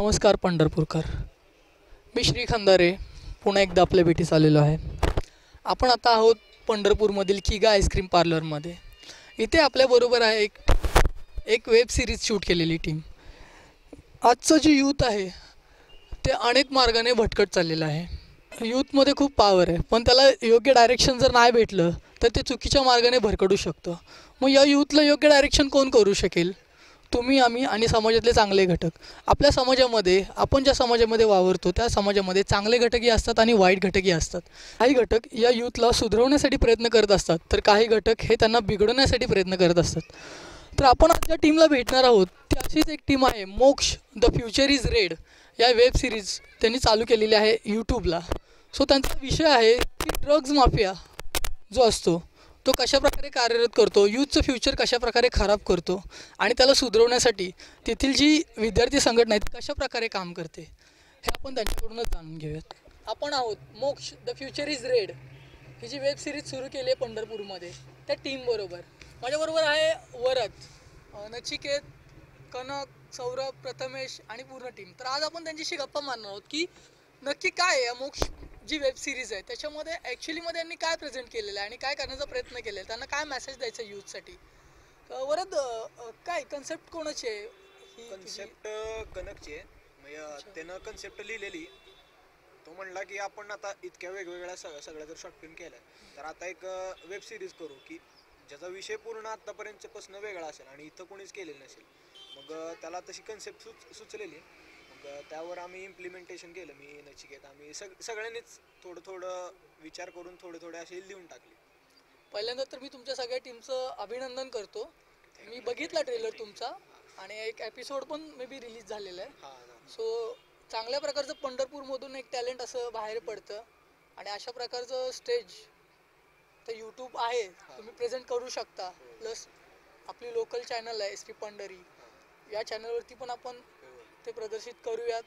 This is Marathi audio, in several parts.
नमस्कार पंढरपूरकर. मी श्री खंदारे पुन्हा एकदा आपल्या भेटीस आलेलो आहे. आपण आता आहोत पंढरपूरमधील किगा आईस्क्रीम पार्लरमध्ये इथे आपल्याबरोबर आहे एक एक वेब सिरीज शूट केलेली टीम आजचं जे यूथ आहे ते अनेक मार्गाने भटकट चाललेलं आहे. यूथमध्ये खूप पॉवर आहे पण त्याला योग्य डायरेक्शन जर नाही भेटलं तर ते चुकीच्या मार्गाने भरकडू शकतं. मग या यूथला योग्य डायरेक्शन कोण करू शकेल? तुम्ही आम्ही आणि समाजातले चांगले घटक. आपल्या समाजामध्ये आपण ज्या समाजामध्ये वावरतो त्या समाजामध्ये चांगले घटकही असतात आणि वाईट घटकही असतात. काही घटक या यूथला सुधरवण्यासाठी प्रयत्न करत असतात तर काही घटक हे त्यांना बिघडवण्यासाठी प्रयत्न करत असतात. तर आपण आज ज्या टीमला भेटणार आहोत ती अशीच एक टीम आहे Moksh the future is red. या वेब सिरीज त्यांनी चालू केलेली आहे यूट्यूबला सो त्यांचा विषय आहे की ड्रग्ज माफिया जो असतो. तो कशाप्रकारे कार्यरत करतो? यूथचं फ्युचर कशाप्रकारे खराब करतो? आणि त्याला सुधारवण्यासाठी तेथील जी विद्यार्थी संघटना आहे ती कशाप्रकारे काम करते? हे आपण त्यांच्याकडूनच जाणून घेऊयात. आपण आहोत Moksh the future is red. ही जी वेब सिरीज सुरू केली आहे पंढरपूरमध्ये त्या टीमबरोबर माझ्याबरोबर आहे वरद नचिकेत कनक सौरभ प्रथमेश आणि पूर्ण टीम तर आज आपण त्यांच्याशी गप्पा मारणार आहोत की नक्की काय आहे या मोक्ष जी वेब सिरीज आहे त्याच्यामध्ये ॲक्च्युलीमध्ये यांनी काय प्रेझेंट केलेलं आहे आणि काय करण्याचा प्रयत्न केलेला त्यांना काय मेसेज द्यायचा यूथसाठी वरद काय कन्सेप्ट कोणाची आहे ही? कन्सेप्ट कनकची आहे. म्हणजे त्यानं कन्सेप्ट लिहिलेली. तो म्हणला की आपण आता इतक्या वेगवेगळ्या सग सगळ्या जर शॉर्ट फिल्म केल्या तर आता एक वेब सिरीज करू की ज्याचा विषय पूर्ण आत्तापर्यंतपासून वेगळा असेल आणि इथं कोणीच केलेलं नसेल. मग त्याला तशी कन्सेप्ट सुच सुचलेली मग त्यावर आम्ही इम्प्लिमेंटेशन केलं मी नचिकेत. आम्ही सग सगळ्यांनीच थोडं थोडं विचार करून थोडे थोडे असे लिहून टाकले. पहिल्यांदा तर मी तुमच्या सगळ्या टीमचं अभिनंदन करतो. मी बघितला ट्रेलर तुमचा आणि एक एपिसोड पण मे बी रिलीज झालेला आहे. हां सो चांगल्या प्रकारचं पंढरपूरमधून एक टॅलेंट असं बाहेर पडतं आणि अशा प्रकारचं स्टेज तर यूट्यूब आहे. तुम्ही प्रेझेंट करू शकता. प्लस आपली लोकल चॅनल आहे एस पी पंढरी या चॅनलवरती पण आपण ते प्रदर्शित करूयात.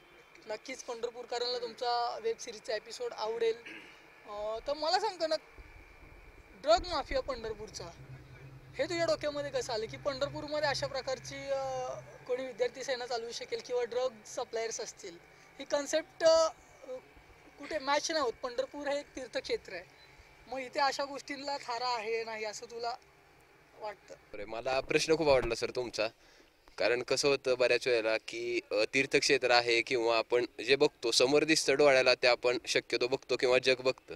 नक्कीच पंढरपूरकरांना तुमचा वेब सिरीजचा एपिसोड आवडेल. तर मला सांगतो ना ड्रग माफिया पंढरपूरचा हे तुझ्या डोक्यामध्ये कसं आलं की पंढरपूरमध्ये अशा प्रकारची कोणी विद्यार्थी सेना चालवू शकेल किंवा ड्रग सप्लायर्स असतील? ही कन्सेप्ट कुठे मॅच नाही होत पंढरपूर हे एक तीर्थक्षेत्र आहे. मग इथे अशा गोष्टींना थारा आहे नाही असं तुला वाटतं? मला प्रश्न खूप आवडला सर तुमचा. कारण कसं होतं बऱ्याच वेळेला की तीर्थक्षेत्र आहे किंवा आपण जे बघतो समोर दिसतं डोळ्याला ते आपण शक्यतो बघतो किंवा जग बघतं.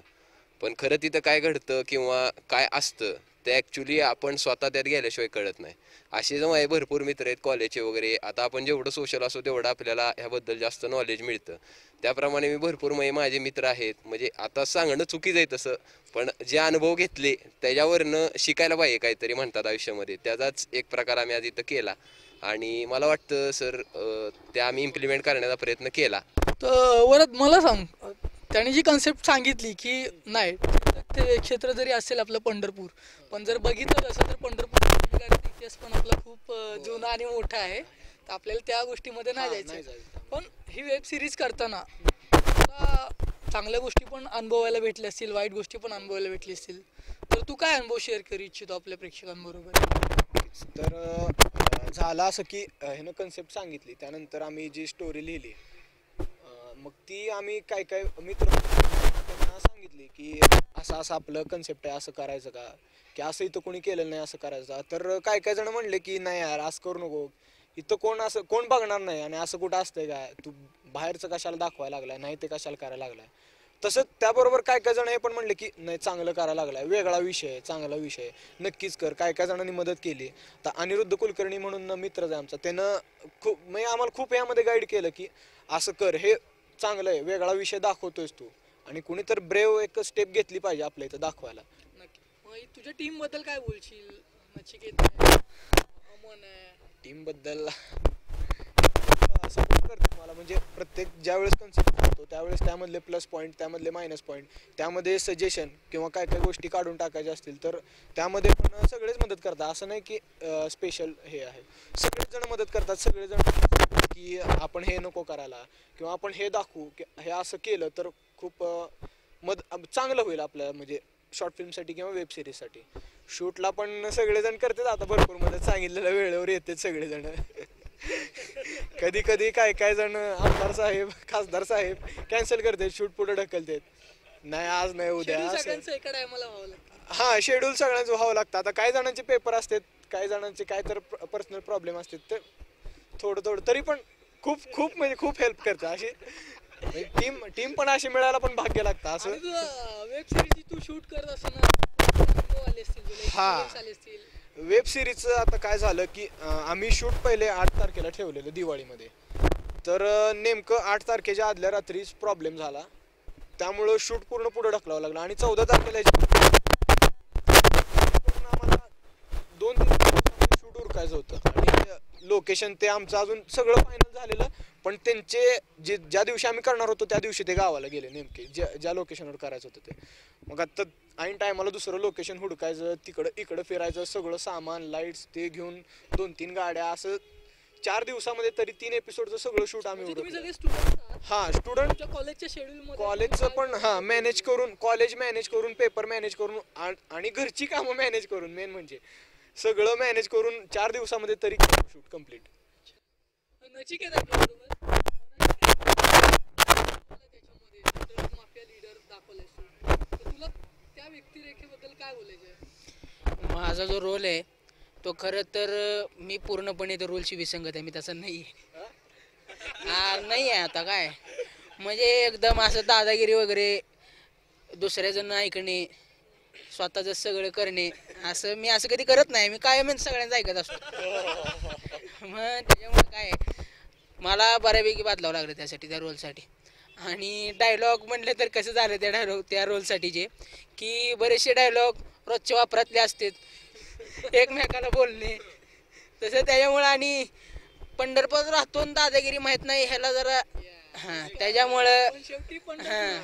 पण खरं तिथं काय घडतं किंवा काय असतं ते ॲक्च्युली आपण स्वतः त्यात गेल्याशिवाय कळत नाही. असे जर आहे भरपूर मित्र आहेत कॉलेजचे वगैरे आता आपण जेवढं सोशल असो तेवढं आपल्याला ह्याबद्दल जास्त नॉलेज मिळतं. त्याप्रमाणे मी भरपूर म्हणजे माझे मित्र आहेत म्हणजे आता सांगणं चुकीचं आहे तसं पण जे अनुभव घेतले त्याच्यावरनं शिकायला पाहिजे काहीतरी म्हणतात आयुष्यामध्ये. त्याचाच एक प्रकार आम्ही आज इथं केला. आणि मला वाटतं सर ते आम्ही इम्प्लिमेंट करण्याचा प्रयत्न केला. तर वरद मला सांग त्याने जी कन्सेप्ट सांगितली की नाही ते क्षेत्र जरी असेल आपलं पंढरपूर पण जर बघितलं तसं तर पंढरपूर इतिहास पण आपला खूप अ, जुना आणि मोठा आहे. तर आपल्याला त्या गोष्टीमध्ये नाही हां, जायचं. पण ही वेब सिरीज करताना चांगल्या गोष्टी पण अनुभवायला भेटल्या असतील वाईट गोष्टी पण अनुभवायला भेटली असतील. तर तू काय अनुभव शेअर करू इच्छितो आपल्या प्रेक्षकांबरोबर? तर झालं असं की ह्यानं कन्सेप्ट सांगितली. त्यानंतर आम्ही जी स्टोरी लिहिली मग ती आम्ही काय काय मित्र त्यांना सांगितली की असं असं आपलं कन्सेप्ट आहे असं करायचं का? की असं इथं कोणी केलेलं नाही असं करायचं तर काय काय जण म्हणले की नाही यार असं करू नको. इथं कोण असं कोण बघणार नाही आणि असं कुठं असतंय काय तू बाहेरचं कशाला दाखवायला लागलाय? नाही ते कशाला करायला लागलाय? तसंच त्याबरोबर काय काय जण हे पण म्हणले की नाही चांगलं करायला लागलाय. वेगळा विषय आहे, चांगला विषय नक्कीच कर. काय काय जणांनी मदत केली. तर अनिरुद्ध कुलकर्णी म्हणून मित्रच आहे आमचा त्यानं खूप म्हणजे आम्हाला खूप यामध्ये गाईड केलं की असं कर हे चांगलं आहे वेगळा विषय दाखवतोयस तू. आणि कुणी तर ब्रेव एक स्टेप घेतली पाहिजे आपल्या इथं दाखवायला. नक्की. तुझ्या टीमबद्दल काय बोलशील? नचिकेत टीमबद्दल सपोर्ट करते मला. म्हणजे प्रत्येक ज्यावेळेस कन्सेप्ट करतो त्यावेळेस त्यामधले प्लस पॉईंट त्यामधले मायनस पॉईंट त्यामध्ये सजेशन किंवा काय काय गोष्टी काढून टाकायच्या असतील तर त्यामध्ये पण सगळेच मदत करतात. असं नाही की स्पेशल हे आहे. सगळेच जण मदत करतात. सगळेजण की आपण हे नको करायला किंवा आपण हे दाखवू की हे असं केलं तर खूप मद चांगलं होईल आपल्या म्हणजे शॉर्ट फिल्मसाठी किंवा वेब सिरीजसाठी शूटला पण सगळेजण करतात. आता भरपूर मदत सांगितलेल्या वेळेवर येतात सगळेजण. कधी कधी काय काय जण आमदार साहेब खासदार साहेब कॅन्सल करतात शूट पुढे ढकलतात. नाही आज नाही उद्या Schedule असं. सगळ्यांचं एका टायमाला व्हावं लागतं. हा शेड्यूल सगळ्यांचं व्हावं लागतं. आता काही जणांचे पेपर असतात काही जणांचे काय तर पर्सनल प्रॉब्लेम असतात तर थोडं थोडं तरी पण खूप खूप म्हणजे खूप हेल्प करतं अशी टीम टीम पण अशी मिळायला पण भाग्य लागतं असं. आणि तुझं वेब सिरीज तू शूट करत असताना अनुभव आले असतील तुला हा. experience आले असतील वेब सिरीजचं आता काय झालं की आम्ही शूट पहिले आठ तारखेला ठेवलेलं दिवाळीमध्ये. तर नेमकं आठ तारखेच्या आदल्या रात्रीच प्रॉब्लेम झाला. त्यामुळं शूट पूर्ण पुढं ढकलावं लागलं. आणि चौदा तारखेला आम्हाला दोन तीन शूट उरकायचं होतं. आणि लोकेशन ते आमचं अजून सगळं फायनल झालेलं. पण त्यांचे जे ज्या दिवशी आम्ही करणार होतो त्या दिवशी ते गावाला गेले नेमके ज्या ज्या लोकेशनवर करायचं होतं ते. मग आता ऐन टायमाला दुसरं लोकेशन हुडकायचं तिकडं इकडं फिरायचं सगळं सामान लाईट्स ते घेऊन दोन तीन गाड्या असं चार दिवसामध्ये तरी तीन एपिसोडचं सगळं शूट आम्ही म्हणजे हा स्टुडंट कॉलेजच्या शेड्यूल कॉलेजचं पण हा मॅनेज करून कॉलेज मॅनेज करून पेपर मॅनेज करून आ- आणि घरची कामं मॅनेज करून मेन म्हणजे सगळं मॅनेज करून चार दिवसामध्ये तरी शूट कंप्लीट नचिकेत आपल्याबरोबर. त्याच्यामध्ये दाखवलाय तू. तर तुला त्या व्यक्तिरेखेबद्दल काय बोलायचं माझा जो रोल आहे तो खरं तर मी पूर्णपणे त्या रोलशी विसंगत आहे. मी तसं नाही आहे नाही आहे आता काय? म्हणजे एकदम असं दादागिरी वगैरे दुसऱ्याजण ऐकणे स्वतःचं सगळं करणे असं मी असं कधी करत नाही मी कायम सगळ्यांचं ऐकत असतो. मग त्याच्यामुळे काय आहे, मला बऱ्यापैकी बदलावं लागलं त्यासाठी त्या रोलसाठी. आणि डायलॉग म्हटलं तर कसं झालं त्या डायलॉग त्या रोलसाठीचे की बरेचसे डायलॉग रोजच्या वापरातले असतात. एकमेकाला बोलणे. तसं त्याच्यामुळं आणि पंढरपूर राहतो आणि दादागिरी माहीत नाही ह्याला जरा हां त्याच्यामुळं हां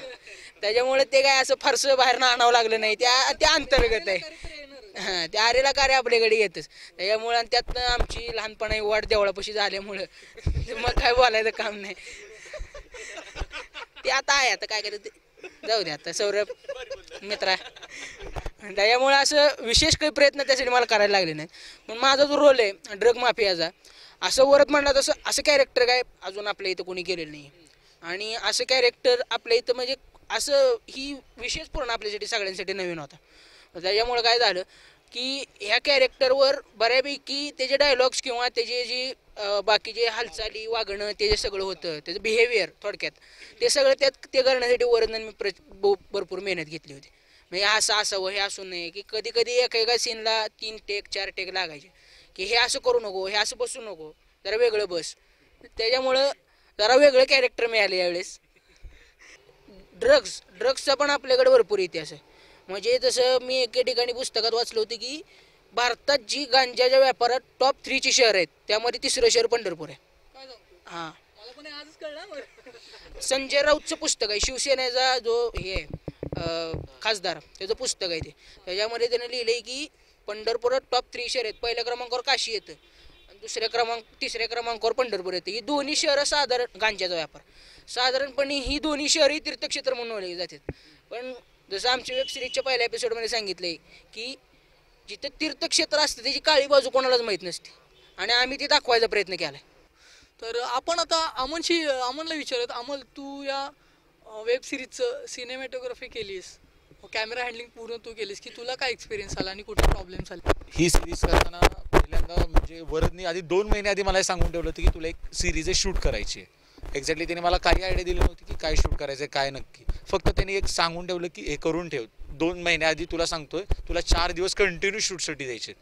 त्याच्यामुळे ते काय असं फारसं बाहेर आणावं लागलं नाही त्या त्या अंतर्गत आहे. हां त्या आरेला कार्य आपल्याकडे येतच त्याच्यामुळं आणि त्यातनं आमची लहानपणा वाढ देवळापाशी झाल्यामुळं मग काय बोलायचं काम नाही. ते आता आहे आता काय करायचं जाऊ दे आता सौरभ मित्र. आहे त्याच्यामुळे असं विशेष काही प्रयत्न त्यासाठी मला करायला लागले नाहीत. पण माझा जो रोल आहे ड्रग माफियाचा असं वरत म्हणलं तसं असं कॅरेक्टर काय अजून आपल्या इथं कोणी केलेलं नाही. आणि असं कॅरेक्टर आपल्या इथं म्हणजे असं ही विशेष पूर्ण आपल्यासाठी सगळ्यांसाठी नवीन होता. म्हणजे त्याच्यामुळं काय झालं की ह्या कॅरेक्टरवर बऱ्यापैकी त्याचे डायलॉग्स किंवा त्याचे जे बाकीचे हालचाली वागणं ते जे सगळं होतं त्याचं बिहेवियर थोडक्यात ते सगळं त्यात ते करण्यासाठी वर्णन मी प्र भरपूर मेहनत घेतली होती. म्हणजे असं असावं हे असू नये की कधी कधी एका एका सीनला तीन टेक चार टेक लागायचे की हे असं करू नको हे असं बसू नको जरा वेगळं बस. त्याच्यामुळं जरा वेगळं कॅरेक्टर मिळालं यावेळेस. ड्रग्स ड्रग्सचा पण आपल्याकडे भरपूर इतिहास आहे. म्हणजे जसं मी एके ठिकाणी पुस्तकात वाचलं होतं की भारतात जी गांजाच्या व्यापारात टॉप थ्रीची शहर आहेत त्यामध्ये तिसरं शहर पंढरपूर आहे. हां. संजय राऊतचं पुस्तक आहे शिवसेनेचा जो हे आहे, खासदार त्याचं पुस्तक आहे ते. त्याच्यामध्ये त्याने लिहिलंय की पंढरपुरात टॉप थ्री शहर आहेत. पहिल्या क्रमांकावर काशी येतं दुसऱ्या क्रमांक तिसऱ्या क्रमांकावर पंढरपूर येतं. ही दोन्ही शहरं साधारण गांजाचा व्यापार. साधारणपणे ही दोन्ही शहरही तीर्थक्षेत्र म्हणून ओळखली जातात. पण जसं आमच्या वेब सिरीजच्या पहिल्या एपिसोडमध्ये सांगितलंय की जिथे तीर्थक्षेत्र असतं त्याची काळी बाजू कोणालाच माहीत नसते. आणि आम्ही ती दाखवायचा प्रयत्न केला तर आपण आता अमनशी अमनला विचारत अमल तू या वेब सिरीजचं सिनेमॅटोग्राफी केलीस. कॅमेरा हँडलिंग पूर्ण तू केलीस. की तुला काय एक्सपिरियन्स आला आणि कुठे प्रॉब्लेम आले ही सिरीज करताना पहिल्यांदा म्हणजे वरदनी आधी दोन महिने आधी मला सांगून ठेवलं होतं की तुला एक सिरीज शूट करायची आहे. एक्झॅक्टली त्यांनी मला काही आयडिया दिली नव्हती की काय शूट करायचं काय नक्की. फक्त त्यांनी एक सांगून ठेवलं की हे करून ठेव. दोन महिन्याआधी तुला सांगतोय तुला चार दिवस कंटिन्यू शूटसाठी द्यायचे.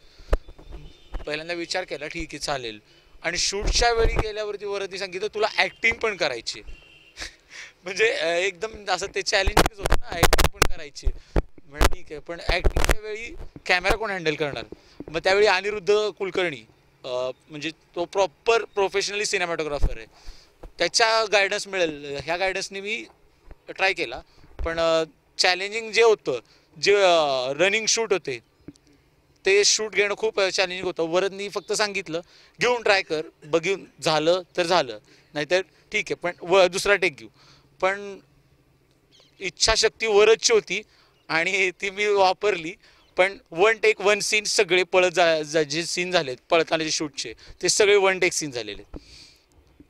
पहिल्यांदा विचार केला ठीक आहे चालेल. आणि शूटच्या वेळी गेल्यावरती वरती सांगितलं तुला ॲक्टिंग पण करायची. आहे. म्हणजे एकदम असं ते चॅलेंजेस होतं ना ॲक्टिंग पण करायची. म्हणजे ठीक आहे पण ॲक्टिंगच्या वेळी कॅमेरा कोण हँडल करणार? मग त्यावेळी अनिरुद्ध कुलकर्णी म्हणजे तो प्रॉपर प्रोफेशनली सिनेमॅटोग्राफर आहे. त्याच्या गायडन्स मिळेल. ह्या गायडन्सने मी ट्राय केला. पण चॅलेंजिंग जे होतं जे रनिंग शूट होते ते शूट घेणं खूप चॅलेंजिंग होतं. वरदनी फक्त सांगितलं घेऊन ट्राय कर. बघून झालं तर झालं. नाहीतर ठीक आहे पण व दुसरा टेक घेऊ. पण इच्छाशक्ती वरदची होती आणि ती मी वापरली. पण वन टेक वन सीन सगळे पळत जा जा- जे सीन झालेत पळतानाचे शूटचे ते सगळे वन टेक सीन झालेले.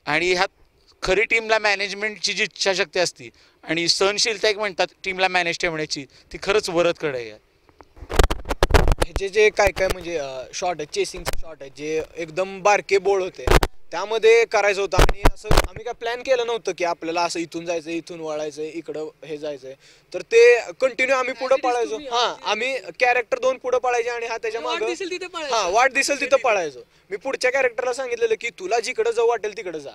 आणि ह्यात खरी टीमला मॅनेजमेंटची जी इच्छाशक्ती असती आणि सहनशीलता एक म्हणतात टीमला मॅनेज ठेवण्याची ती खरंच वरदकडे आहे. ह्याचे जे काय काय म्हणजे शॉट आहेत चेसिंग शॉट आहेत जे एकदम बारके बोळ होते त्यामध्ये करायचं होतं आणि असं आम्ही काय प्लॅन केलं नव्हतं की आपल्याला असं इथून जायचं इथून वळायचं इकडं हे जायचंय. तर ते कंटिन्यू आम्ही पुढं पळायचो. हा आम्ही कॅरेक्टर दोन पुढं पळायचे आणि हा त्याच्या मागं. हा वाट दिसेल तिथं पळायचो. मी पुढच्या कॅरेक्टरला सांगितलेलं की तुला जिकडं जाऊ वाटेल तिकडं जा.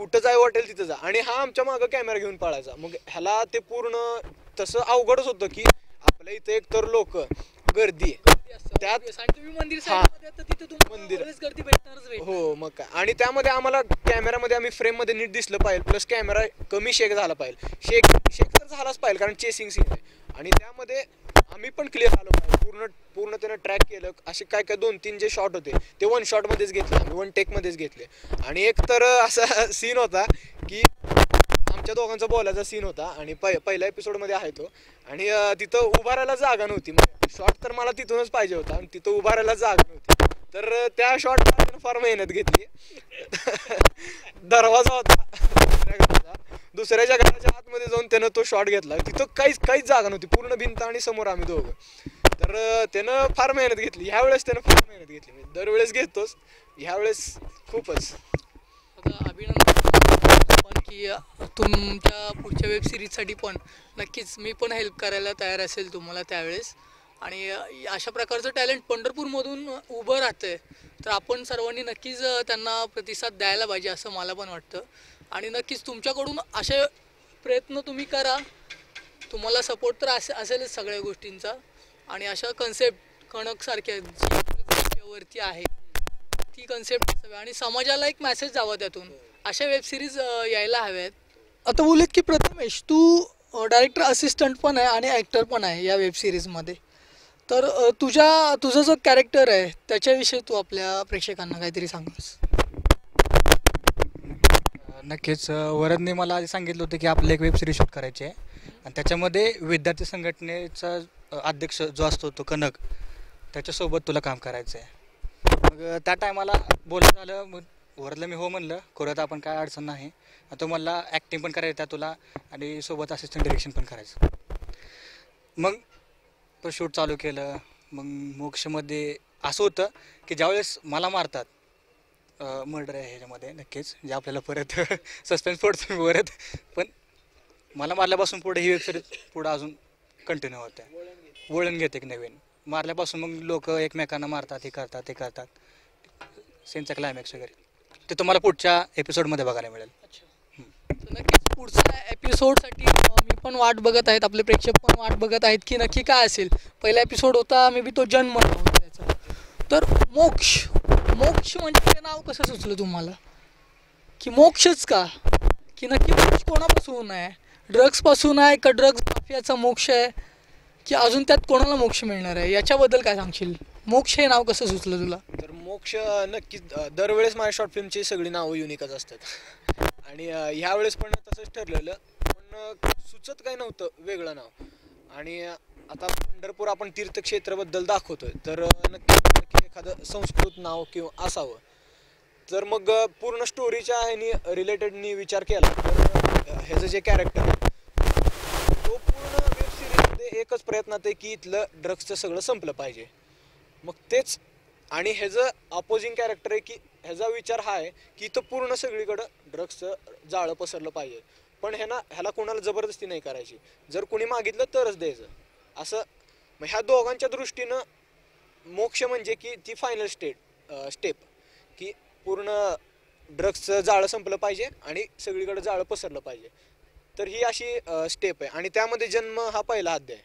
कुठं जाय वाटेल तिथं जा. आणि हा आमच्या मागं कॅमेरा घेऊन पळायचा. मग ह्याला ते पूर्ण तसं अवघडच होतं की आपल्या इथे एक तर लोक गर्दी त्यात मंदिर हा. हो मग काय. आणि त्यामध्ये आम्हाला कॅमेरामध्ये आम्ही फ्रेममध्ये नीट दिसलं पाहिजे. प्लस कॅमेरा कमी शेक झाला पाहिजे. शेक शेक तर झालाच पाहिजे कारण चेसिंग सीन आहे. आणि त्यामध्ये आम्ही पण क्लिअर आलो पूर्ण पूर्ण त्यानं ट्रॅक केलं. असे काय काय दोन तीन जे शॉट होते ते वन शॉटमध्येच घेतले आम्ही वन टेकमध्येच घेतले. आणि एक तर असा सीन होता की आमच्या दोघांचा बोलायचा सीन होता आणि पै पहिल्या एपिसोडमध्ये आहे तो. आणि तिथं उभारायला जागा नव्हती. म्हणजे शॉट तर मला तिथूनच पाहिजे होता आणि तिथं उभारायला जागा नव्हती. तर त्या शॉटला फार मेहनत घेतली. दरवाजा होता. दुसऱ्याच्या घराच्या आतमध्ये जाऊन त्यानं तो शॉट घेतला. तिथं काहीच काहीच जागा नव्हती. पूर्ण भिंत आणि समोर आम्ही दोघं. तर त्यानं फार मेहनत घेतली. ह्यावेळेस त्यानं फार मेहनत घेतली. मी दरवेळेस घेतोच. ह्यावेळेस खूपच. आता अभिनंदन पण की तुमच्या पुढच्या वेब सिरीजसाठी पण नक्कीच मी पण हेल्प करायला तयार असेल तुम्हाला त्यावेळेस. आणि अशा प्रकारचं टॅलेंट पंढरपूरमधून उभं राहतं आहे तर आपण सर्वांनी नक्कीच त्यांना प्रतिसाद द्यायला पाहिजे असं मला पण वाटतं. आणि नक्कीच तुमच्याकडून असे प्रयत्न तुम्ही करा. तुम्हाला सपोर्ट तर असे असेलच सगळ्या गोष्टींचा. आणि अशा कन्सेप्ट कणकसारख्या जी वरती आहे ती कन्सेप्ट असावी आणि समाजाला एक मेसेज जावा त्यातून. अशा वेब सिरीज यायला हव्यात. आता बोलत की प्रथमेश तू डायरेक्टर असिस्टंट पण आहे आणि ॲक्टर पण आहे या वेब सिरीजमध्ये तर तुझ्या तुझं जो कॅरेक्टर आहे त्याच्याविषयी तू आपल्या प्रेक्षकांना काहीतरी सांगस नक्कीच. वरदने मला आधी सांगितलं होतं की आपलं एक वेबसिरीज शूट करायची आहे. आणि त्याच्यामध्ये विद्यार्थी संघटनेचा अध्यक्ष जो असतो तो कनक त्याच्यासोबत तुला काम करायचं आहे. मग त्या टायमाला बोलणं झालं. मग वरदला मी हो म्हणलं करूयात आपण काय अडचण नाही. तो म्हणला ॲक्टिंग पण करायचं आहे तुला आणि सोबत असिस्टंट डिरेक्शन पण करायचं. मग तो शूट चालू केलं. मग मोक्षमध्ये असं होतं की ज्यावेळेस मला मारतात मर्डर आहे ह्याच्यामध्ये नक्कीच. जे आपल्याला परत सस्पेन्स पडतो मी परत. पण मला मारल्यापासून पुढे ही वेबसिरीज पुढं अजून कंटिन्यू होते वळण घेते एक नवीन. मारल्यापासून मग लोक एकमेकांना मारतात हे करतात ते करतात. सेनचा क्लायमॅक्स वगैरे. ते तुम्हाला पुढच्या एपिसोडमध्ये बघायला मिळेल. नक्कीच पुढच्या एपिसोडसाठी मी पण वाट बघत आहेत आपले प्रेक्षक पण वाट बघत आहेत की नक्की काय असेल. पहिला एपिसोड होता मे बी तो जन्म होता त्याचा. तर मोक्ष मोक्ष म्हणजे ते नाव कसं सुचलं तुम्हाला? की मोक्षच का? की नक्की मोक्ष कोणापासून आहे? ड्रग्सपासून आहे का ड्रग्स माफियाचा मोक्ष आहे? की अजून त्यात कोणाला मोक्ष मिळणार आहे? याच्याबद्दल काय सांगशील? मोक्ष हे नाव कसं सुचलं तुला? तर मोक्ष नक्कीच दरवेळेस माझ्या शॉर्ट फिल्मची सगळी नावं युनिकच असतात. आणि ह्यावेळेस ह्या वेळेस पण तसंच ठरलेलं पण सुचत काही नव्हतं वेगळं नाव. आणि आता पंढरपूर आपण तीर्थक्षेत्राबद्दल दाखवतोय तर नक्की एखादं संस्कृत नाव किंवा असावं. जर मग पूर्ण स्टोरीच्या ह्यानी रिलेटेडनी विचार केला तर ह्याचं जे कॅरेक्टर आहे तो पूर्ण वेब सिरीजमध्ये एकच प्रयत्नात आहे की इथलं ड्रग्सचं सगळं संपलं पाहिजे. मग तेच आणि ह्याचं अपोजिंग कॅरेक्टर आहे की ह्याचा विचार हा आहे की इथं पूर्ण सगळीकडं ड्रग्सचं जाळं पसरलं पाहिजे. पण ह्याना ह्याला कोणाला जबरदस्ती नाही करायची. जर कोणी मागितलं तरच द्यायचं. असं मग ह्या दोघांच्या दृष्टीनं मोक्ष म्हणजे की ती फायनल स्टेट स्टेप की पूर्ण ड्रग्सचं जाळं संपलं पाहिजे आणि सगळीकडे जाळं पसरलं पाहिजे. तर ही अशी स्टेप आहे. आणि त्यामध्ये जन्म हा पहिला अध्याय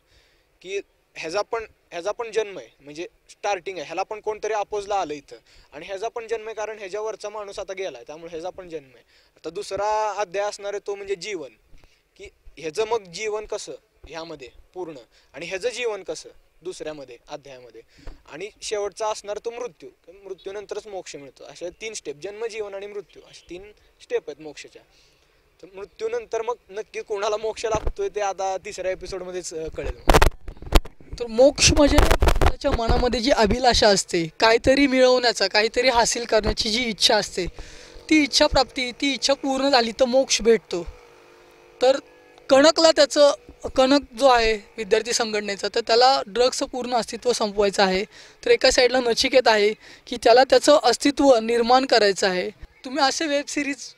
की ह्याचा पण ह्याचा पण जन्म आहे. म्हणजे स्टार्टिंग आहे. ह्याला पण कोणतरी अपोजला आलं इथं. आणि ह्याचा पण जन्म आहे कारण ह्याच्यावरचा माणूस आता गेला आहे त्यामुळे ह्याचा पण जन्म आहे. आता दुसरा अध्याय असणार आहे तो म्हणजे जीवन. की ह्याचं मग जीवन कसं? ह्यामध्ये पूर्ण. आणि ह्याचं जीवन कसं? दुसऱ्यामध्ये अध्यायामध्ये. आणि शेवटचा असणार तो मृत्यू. मृत्यूनंतरच मोक्ष मिळतो. अशा तीन स्टेप जन्म जीवन आणि मृत्यू. अशा तीन स्टेप आहेत मोक्षाच्या. तर मृत्यूनंतर मग नक्की कोणाला मोक्ष लागतोय ते आता तिसऱ्या एपिसोडमध्येच कळेल तर मोक्ष म्हणजे त्याच्या मनामध्ये जी अभिलाषा असते काहीतरी मिळवण्याचा काहीतरी हासिल करण्याची जी इच्छा असते ती इच्छा प्राप्ती ती इच्छा पूर्ण झाली तर मोक्ष भेटतो. तर कणकला त्याचं कणक जो आहे विद्यार्थी संघटनेचा तर त्याला ड्रग्सचं पूर्ण अस्तित्व संपवायचं आहे. तर एका साईडला नचिकेत आहे की त्याला त्याचं अस्तित्व निर्माण करायचं आहे. तुम्ही असे वेब सिरीज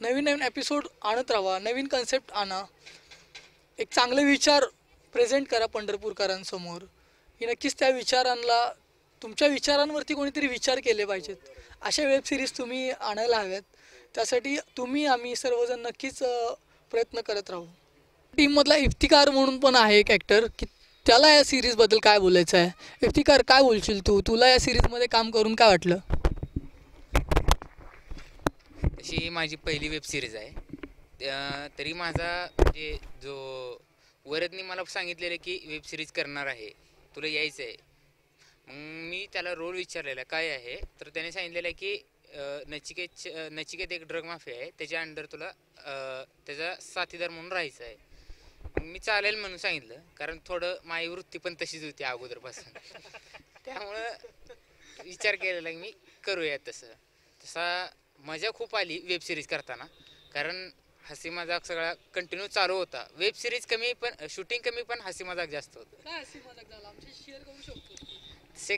नवीन नवीन एपिसोड आणत राहा नवीन कन्सेप्ट आणा. एक चांगले विचार प्रेझेंट करा पंढरपूरकरांसमोर. की नक्कीच त्या विचारांना तुमच्या विचारांवरती कोणीतरी विचार केले पाहिजेत. अशा वेब सिरीज तुम्ही आणायला हव्यात. त्यासाठी तुम्ही आम्ही सर्वजण नक्कीच प्रयत्न करत राहू. टीममधला इफ्तिकार म्हणून पण आहे एक ॲक्टर की त्याला या सिरीजबद्दल काय बोलायचं आहे इफ्तिकार काय बोलशील तू? तुला या सिरीजमध्ये काम करून काय वाटलं? तशी ही माझी पहिली वेब सिरीज आहे. त्या- तरी माझा म्हणजे जो वरदनी मला सांगितलेलं की वेब सिरीज करणार आहे तुला यायचं आहे. मग मी त्याला रोल विचारलेला काय आहे? तर त्याने सांगितलेलं आहे की नचिकेत नचिकेत एक ड्रग माफिया आहे. त्याच्या अंडर तुला त्याचा साथीदार म्हणून राहायचं आहे. मी चालेल म्हणून सांगितलं. कारण थोडं माझी वृत्ती पण तशीच होती अगोदरपासून. त्यामुळं विचार केलेला की मी करूया तसं. तसा मजा खूप आली वेब सिरीज करताना. कारण हसी मजाक सगळा कंटिन्यू चालू होता. वेब सिरीज कमी पण शूटिंग कमी पण हसी मजाक जास्त होतं. काय अशी मजाक झाला? आमची शेअर करू शकतो. तसे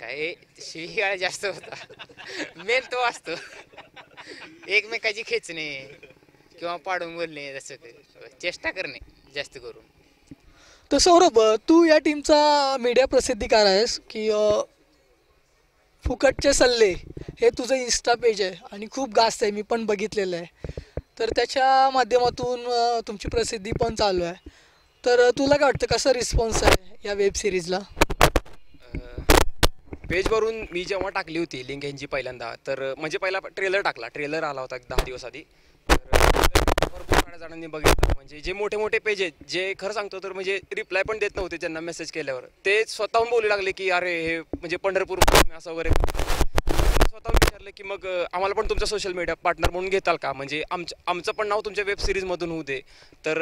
काय शिवीगाळ जास्त होता. मेन तो असतो. एकमेकाची खेचणे. किंवा पाडून बोलणे जसं काही. चेष्टा करणे जास्त करून. तर सौरभ तू या टीमचा मीडिया प्रसिद्धीकार आहेस की अ, फुकटचे सल्ले हे तुझं इन्स्टा पेज आहे आणि खूप गास्त आहे मी पण बघितलेलं आहे. तर त्याच्या माध्यमातून अ, तुमची प्रसिद्धी पण चालू आहे. तर अ, तुला काय वाटतं कसा रिस्पॉन्स आहे या वेब सिरीजला पेजवरून मी जेव्हा टाकली होती लिंक यांची पहिल्यांदा तर म्हणजे पहिला ट्रेलर टाकला. ट्रेलर आला होता एक दहा दिवस आधी. तर trailer जणांनी बघितलं. म्हणजे जे मोठे मोठे पेज आहेत जे खरं सांगतो तर म्हणजे रिप्लाय पण देत नव्हते त्यांना मेसेज केल्यावर. ते स्वतःहून बोलू लागले की अरे हे म्हणजे पंढरपूर असं वगैरे स्वतःहून विचारलं की मग आम्हाला पण तुमचा सोशल मीडिया पार्टनर म्हणून घेताल का? म्हणजे आमचं आमचं पण नाव तुमच्या वेब सिरीजमधून होऊ दे. तर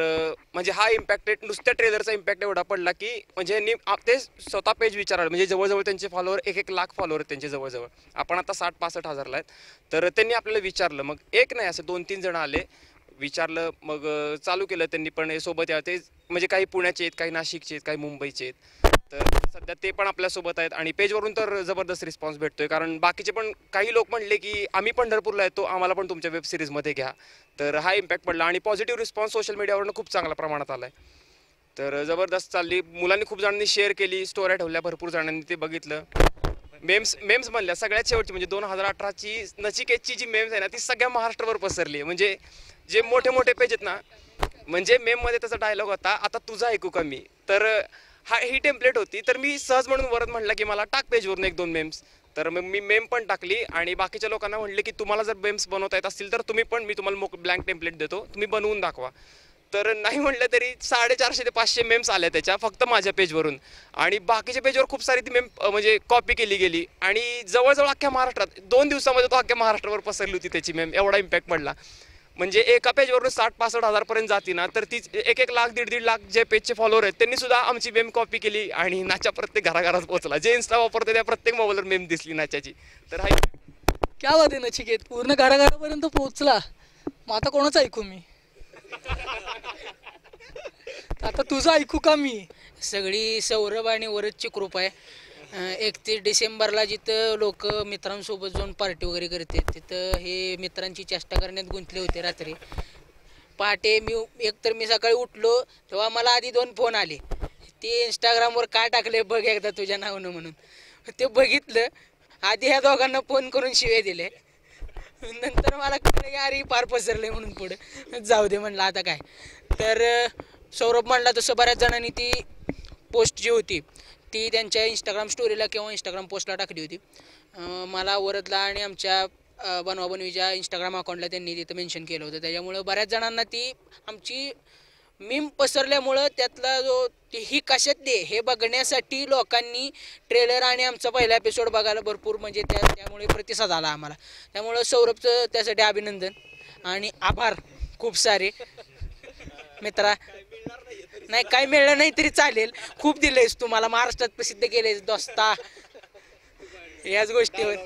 म्हणजे हा इम्पॅक्ट नुसत्या ट्रेलरचा इम्पॅक्ट एवढा पडला की म्हणजे ते स्वतः पेज विचारायला म्हणजे जवळजवळ त्यांचे फॉलोअर एक एक लाख फॉलोअर आहेत त्यांचे जवळजवळ. आपण आता साठ पासष्ट हजारला आहेत. तर त्यांनी आपल्याला विचारलं. मग एक नाही असं दोन तीन जण आले. विचारलं मग चालू केलं त्यांनी पण हे सोबत या. ते म्हणजे काही पुण्याचे आहेत काही नाशिकचे आहेत काही मुंबईचे आहेत. तर सध्या ते पण आपल्यासोबत आहेत आणि पेजवरून तर जबरदस्त रिस्पॉन्स भेटतोय. कारण बाकीचे पण काही लोक म्हणले की आम्ही पंढरपूरला येतो आम्हाला पण तुमच्या वेब सिरीजमध्ये घ्या. तर हा इम्पॅक्ट पडला आणि पॉझिटिव्ह रिस्पॉन्स सोशल मीडियावरून खूप चांगल्या प्रमाणात आला आहे तर जबरदस्त चालली. मुलांनी खूप जणांनी शेअर केली स्टोऱ्या ठेवल्या भरपूर जणांनी ते बघितलं. मेम्स मेम्स म्हणल्या सगळ्यात शेवटची म्हणजे दोन हजार अठराची नचिकेतची जी मेम्स आहे ना ती सगळ्या महाराष्ट्रभर पसरली आहे. म्हणजे जे मोठे मोठे पेज आहेत ना म्हणजे मेममध्ये त्याचा डायलॉग होता आता तुझा ऐकू का मी? तर हा ही टेम्पलेट होती तर मी सहज म्हणून वरत म्हटलं की मला टाक पेजवरून एक दोन मेम्स तर मग मी मेम पण टाकली आणि बाकीच्या लोकांना म्हणले की तुम्हाला जर मेम्स बनवता येत असतील तर तुम्ही पण मी तुम्हाला मोक ब्लँक टेम्पलेट देतो तुम्ही बनवून दाखवा. तर नाही म्हटलं तरी साडेचारशे ते पाचशे मेम्स आल्या त्याच्या फक्त माझ्या पेजवरून आणि बाकीच्या पेजवर खूप सारी ती मेम म्हणजे कॉपी केली गेली. आणि जवळजवळ अख्ख्या महाराष्ट्रात दोन दिवसामध्ये तो अख्ख्या महाराष्ट्रावर पसरली होती त्याची मेम एवढा इम्पॅक्ट पडला. म्हणजे एका पेजवरून साठ पासष्ट हजारपर्यंत जाती ना तर तीच एक एक लाख दीड दीड लाख जे पेजचे फॉलोअर आहेत त्यांनी सुद्धा आमची मेम कॉपी केली आणि नाच्या प्रत्येक घराघरात पोहोचला. जे इन्स्टा वापरते त्या प्रत्येक मोबाईलवर मेम दिसली नाच्याची. तर हा क्या बात आहे नचिकेत? पूर्ण घराघरापर्यंत पोहोचला. मग आता कोणाचं ऐकू मी? आता तुझं ऐकू का मी? सगळी सौरभ आणि वरदची कृपा आहे. एकतीस डिसेंबरला जिथं लोक मित्रांसोबत जाऊन पार्टी वगैरे करते तिथं हे मित्रांची चेष्टा करण्यात गुंतले होते रात्री. पहाटे मी एकतर मी सकाळी उठलो तेव्हा मला आधी दोन फोन आले. ते इंस्टाग्रामवर काय टाकले बघ एकदा तुझ्या नावानं म्हणून. ते बघितलं आधी ह्या दोघांना फोन करून शिवे दिले नंतर मला कळलं की अरे पार पसरले म्हणून पुढं. जाऊ दे म्हणलं आता काय? तर सौरभ म्हणला तसं बऱ्याच जणांनी ती पोस्ट जी होती ती त्यांच्या इंस्टाग्राम स्टोरीला किंवा इंस्टाग्राम पोस्टला टाकली होती. मला वरदला आणि आमच्या बनवा बनवीच्या इंस्टाग्राम अकाउंटला त्यांनी तिथं मेन्शन केलं होतं. त्याच्यामुळं बऱ्याच जणांना ती आमची मीम पसरल्यामुळं त्यातला जो ती ही कशात दे हे बघण्यासाठी लोकांनी ट्रेलर आणि आमचा पहिला एपिसोड बघायला भरपूर म्हणजे त्या त्यामुळे प्रतिसाद आला आम्हाला. त्यामुळं सौरभचं त्यासाठी अभिनंदन आणि आभार खूप सारे. मित्रा. नाही काय मिळलं नाही तरी चालेल. खूप दिलेस तुम्हाला महाराष्ट्रात प्रसिद्ध केलंयस दोस्ता. याच गोष्टीवर.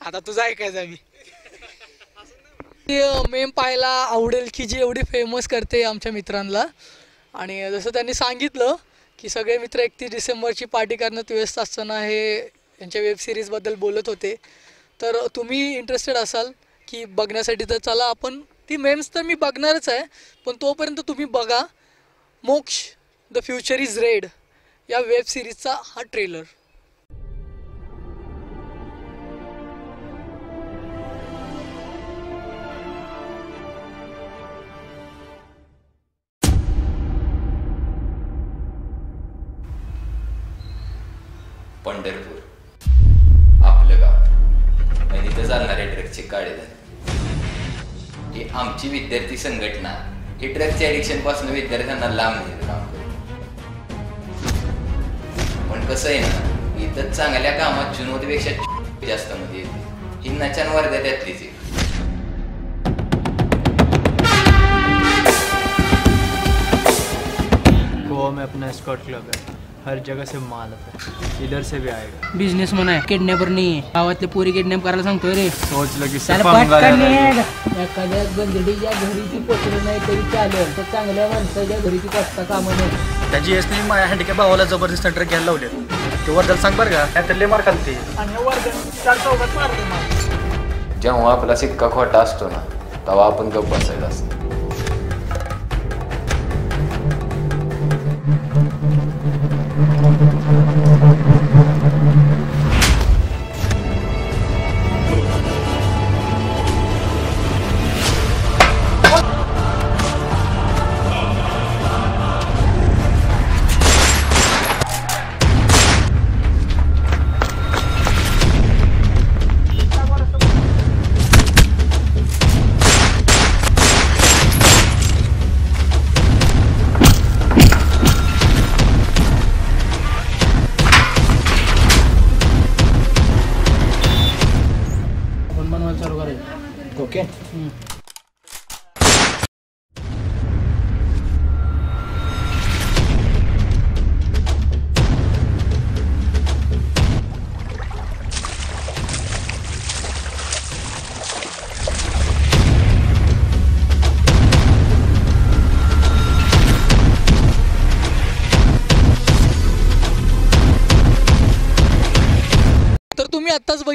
आता तुझं ऐकायचं मी. मेम पाहायला आवडेल की जी एवढी फेमस करते आमच्या मित्रांना आणि जसं त्यांनी सांगितलं की सगळे मित्र एकतीस डिसेंबरची पार्टी करण्यात व्यस्त असताना हे यांच्या वेबसिरीजबद्दल बोलत होते. तर तुम्ही इंटरेस्टेड असाल की बघण्यासाठी तर चला आपण ती मेम्स तर मी बघणारच आहे पण तोपर्यंत तुम्ही बघा Moksh the future is red या वेब सिरीजचा हा ट्रेलर पंढरपूर. गाव ड्रग्सचे काळे झाले. ही आमची विद्यार्थी संघटना ही ड्रग्सच्या ॲडिक्शनपासून विद्यार्थ्यांना लांब नेलं काम पण कसं आहे ना इथं चांगल्या कामात चुनौतीपेक्षा जास्त मध्ये येते. ही नचान वर्ध्या त्यातलीच आहे. गोवा में अपना स्कॉट क्लब है हर जगह से माल है। इधर से भी आएगा। बिझनेस म्हणा आहे किडनॅपर नाही गावातले पोरी किडनॅप करायला सांगतोय रे। सोच लगी एखाद्या गंधडीच्या घरीची पोचलं नाही तरी चालेल. तर चांगल्या माणसाच्या घरीची पसता कामं नाही. त्या जी एसने माझ्या हँडिकॅप भावाला ज़बरदस्त ट्रक घ्यायला लावले ते वर्धल सांग बरं का. नाही लय मार. खालते जेव्हा आपला सिक्का खोटा असतो ना तेव्हा आपण गप्प बसायला असतो.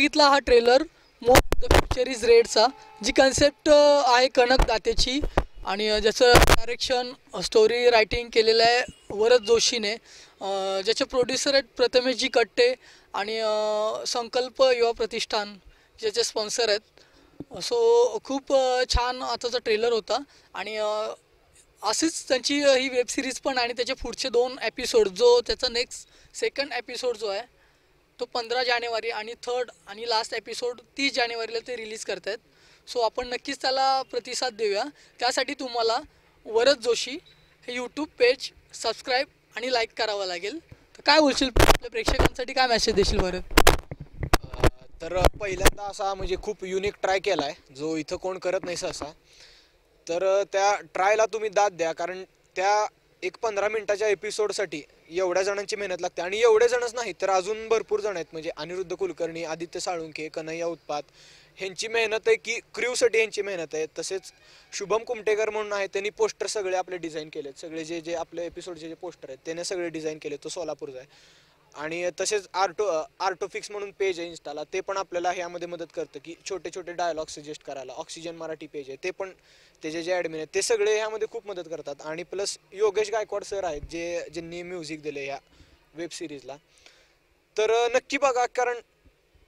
बघितला हा ट्रेलर मो द पिक्चर इज रेडचा जी कन्सेप्ट आहे कनक दातेची आणि ज्याचं डायरेक्शन स्टोरी रायटिंग केलेलं आहे वरद जोशीने. ज्याचे प्रोड्युसर आहेत प्रथमेशजी कट्टे आणि संकल्प युवा प्रतिष्ठान ज्याचे स्पॉन्सर आहेत. सो खूप छान आताचा ट्रेलर होता आणि अशीच त्यांची ही वेब सिरीज पण आणि त्याचे पुढचे दोन एपिसोड जो त्याचा नेक्स्ट सेकंड एपिसोड जो आहे तो पंधरा जानेवारी आणि थर्ड आणि लास्ट एपिसोड तीस जानेवारीला ते रिलीज करत आहेत सो आपण नक्कीच त्याला प्रतिसाद देऊया. त्यासाठी तुम्हाला वरद जोशी हे यूट्यूब पेज सबस्क्राईब आणि लाईक करावं लागेल. तर काय बोलशील? आपल्या प्रेक्षकांसाठी काय मेसेज देशील वरद तर पहिल्यांदा असा म्हणजे खूप युनिक ट्राय केला आहे जो इथं कोण करत नाही सहसा तर त्या ट्रायला तुम्ही दाद द्या. कारण त्या एक पंधरा मिनटाच्या एपिसोडसाठी एवढ्या जणांची मेहनत लागते. आणि एवढे जणच नाही तर अजून भरपूर जण आहेत. म्हणजे अनिरुद्ध कुलकर्णी आदित्य साळुंके कन्हैया उत्पात ह्यांची मेहनत आहे की क्र्यूसाठी यांची मेहनत आहे. तसेच शुभम कुमटेकर म्हणून आहे त्यांनी पोस्टर सगळे आपले डिझाईन केलेत. सगळे जे जे आपले एपिसोडचे जे पोस्टर आहेत त्याने सगळे डिझाईन केले तो सोलापूरचा आहे. आणि तसेच आर्टो आर्टोफिक्स म्हणून पेज आहे इन्स्टाला ते पण आपल्याला ह्यामध्ये मदत करतं की छोटे छोटे डायलॉग सजेस्ट करायला. ऑक्सिजन मराठी पेज आहे ते पण त्याचे जे ॲडमिन आहेत ते सगळे ह्यामध्ये खूप मदत करतात. आणि प्लस योगेश गायकवाड सर आहेत जे ज्यांनी म्युझिक दिले ह्या वेब सिरीजला तर नक्की बघा कारण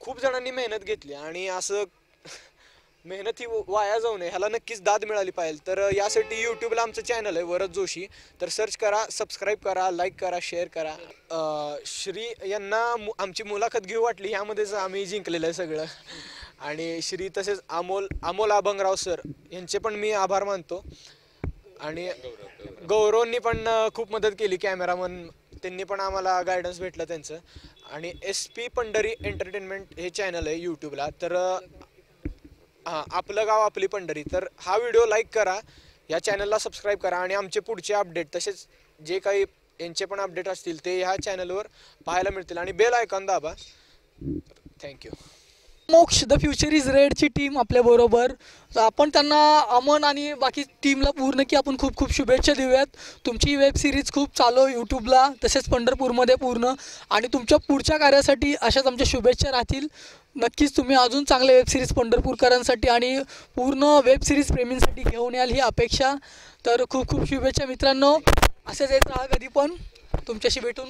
खूप जणांनी मेहनत घेतली आणि असं मेहनत ही वाया जाऊ नये ह्याला नक्कीच दाद मिळाली पाहिजे. तर यासाठी यूट्यूबला आमचं चॅनल आहे वरद जोशी. तर सर्च करा सबस्क्राईब करा लाईक करा शेअर करा. श्री यांना मु- आमची मुलाखत घेऊ वाटली ह्यामध्येच आम्ही जिंकलेलं आहे सगळं. आणि श्री तसेच अमोल अमोल अभंगराव सर यांचे पण मी आभार मानतो. आणि गौरवनी पण खूप मदत केली कॅमेरामन त्यांनी पण आम्हाला गायडन्स भेटलं त्यांचं. आणि एस पी पंढरी एंटरटेनमेंट हे चॅनल आहे यूट्यूबला तर आपलं गाव आपली पंढरी. तर हा व्हिडिओ लाईक करा या चॅनलला सबस्क्राईब करा आणि आमचे पुढचे अपडेट तसेच जे काही यांचे पण अपडेट असतील ते ह्या चॅनलवर पाहायला मिळतील. आणि बेल आयकॉन दाबा. Thank you Moksh the future is रेडची team आपल्याबरोबर आपण त्यांना अमन आणि बाकी टीमला पूर्ण की आपण खूप खूप शुभेच्छा देऊयात. तुमची वेब सिरीज खूप चालू यूट्यूबला तसेच पंढरपूरमध्ये पूर्ण. आणि तुमच्या पुढच्या कार्यासाठी अशाच आमच्या शुभेच्छा राहतील. नक्कीच तुम्ही अजून चांगले वेबसिरीज पंढरपूरकरांसाठी आणि पूर्ण वेब सिरीज प्रेमींसाठी घेऊन याल ही अपेक्षा. तर खूप खूप शुभेच्छा मित्रांनो. असेच येत राहा कधी पण तुमच्याशी भेटून.